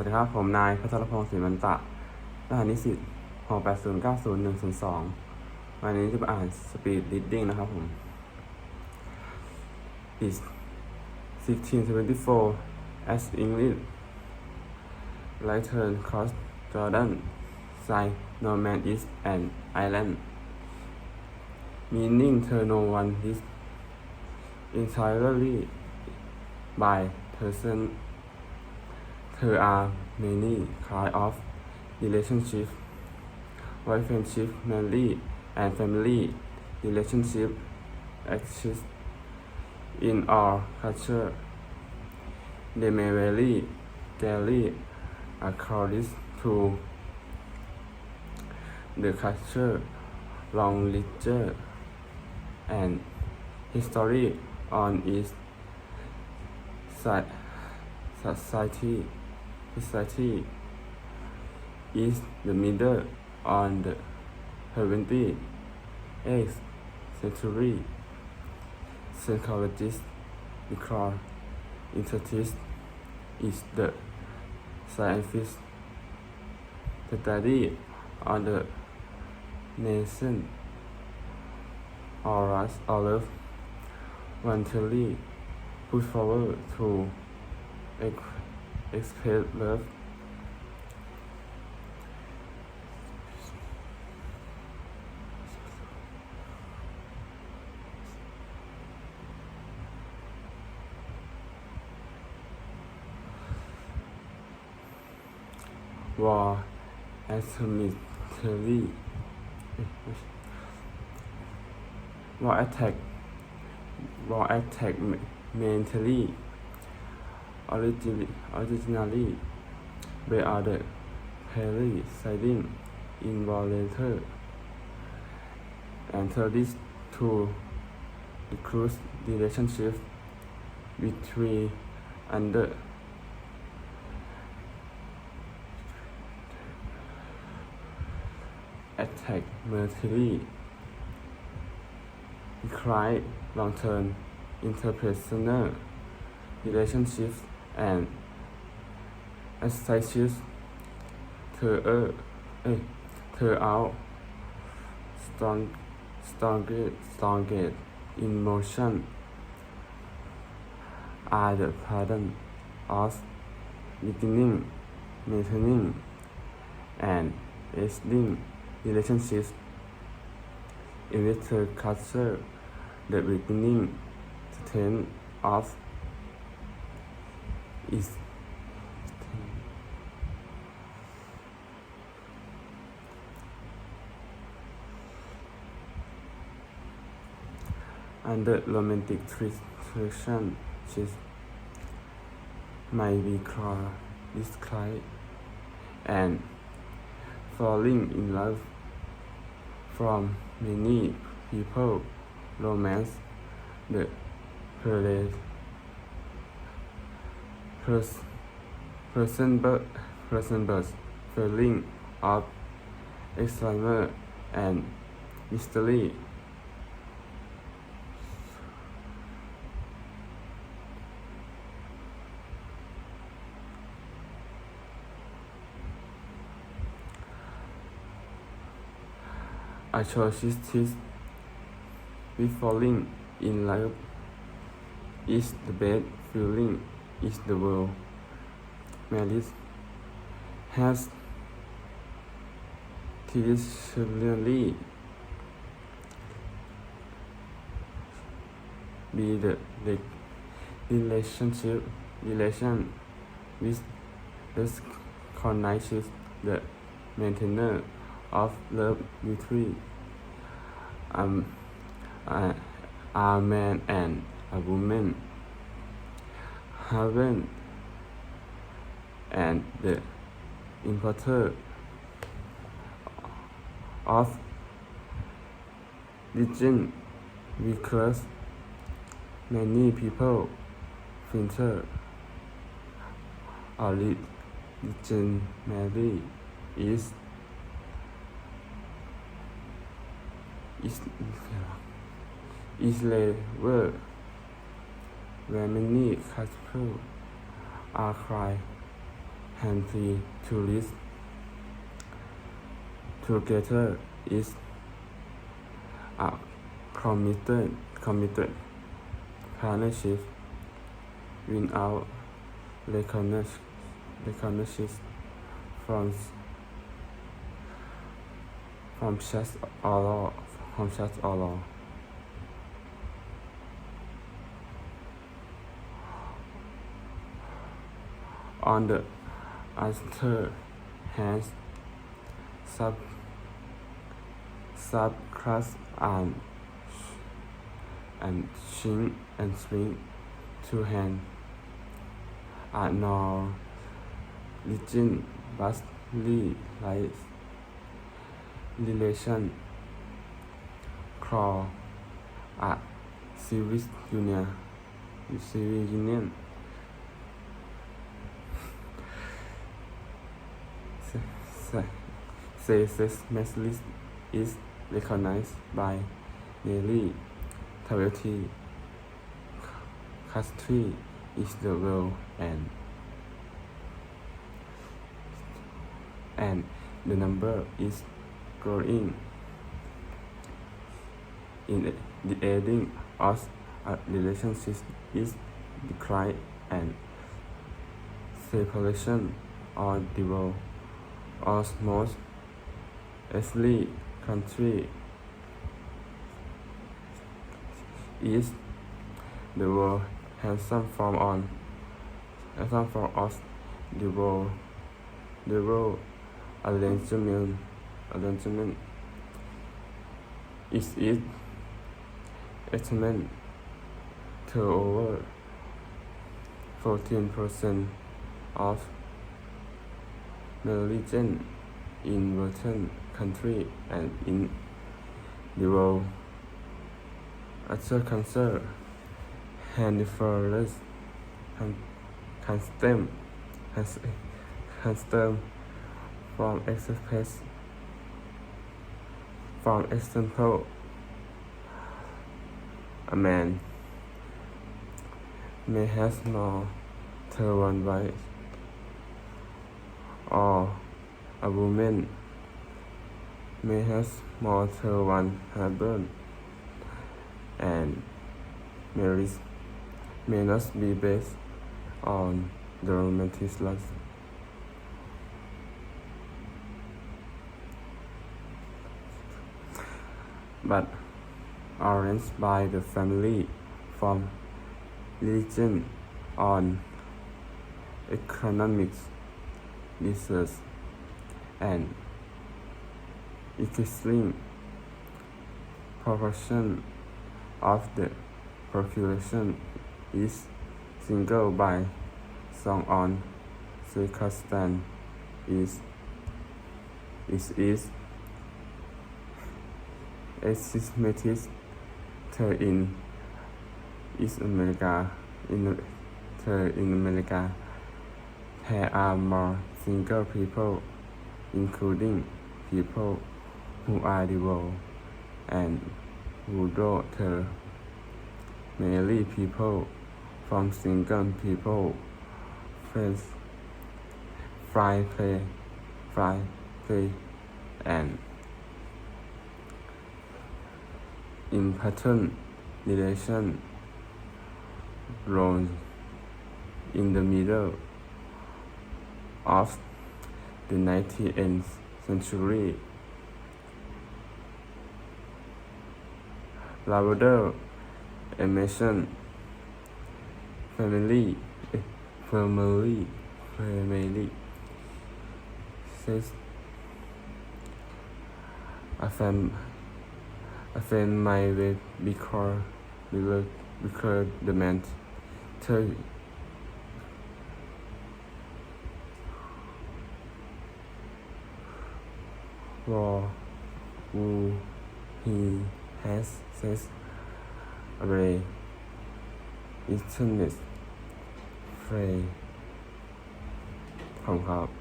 วัสดีครับ ผมนายพัทรพงศ์ศรีมันตะรหัสนิสิตห8090102วันนี้จะมาอ่าน Speed Reading นะครับผม is 1674 as English Return cross Jordan sign no man is an island meaning turn no one is entirely by person there are many kind of relationship like friendship marriage and family relationship exist in our culture. They may vary greatly according to the culture long literature and history on its society society is the middle on the 28th century. Psychologists recall interest is the scientific study on the nation or us or love voluntarily push forward to ex- express love. War asymmetry war attack. War attack mentally originally they are the parasailing involuntary and this to decrease relationship between under attack military decline long-term interpersonal relationships and through eh, throughout strong strongest strongest emotion are the pattern of beginning maintaining and ending relationships in which the culture the beginning state of is under romantic tradition which might be discline and falling in love from many people romance the parade person but feeling of excitement and mystery atrocities with falling in love is the bad feeling is the world. Malice has traditionally be the, the relationship relation with the connections the maintainer of love between um, a, a man and a woman heaven and the importer of religion because many people filter or maybe is is is level where many couple are cry country tourists together is a committed committed partnership without recognition recognition from from just all from just all on the other hand sub subclass and and swing and swing two hand. Are no. Legend but like relation crawl a ah, civil union civil union Says Meslis is recognized by nearly 20 countries in the world and and the number is growing. In the ending of relationship is decline and separation or divorce. Almost every country is the world has some form on some form of the world the world arrangement arrangement is it estimate to over 14% of religion in Western country and in the world. Other cancer, handfulness, can stem, can stem from express from example a man may have more than one wife or a woman may have more than one husband and marriage may not be based on the romantic love. But arranged by the family from religion on economics research and extreme proportion of the population is single by song on circumstance is is is estimated in East America in in America there are more single people, including people who are divorced and widowed. Many people from single people face fly play, fly play, and in pattern relation roles in the middle of the 19th century. Labrador emission family family family says a fam a fan my way because because the man tell war who he has says array internet free ของครับ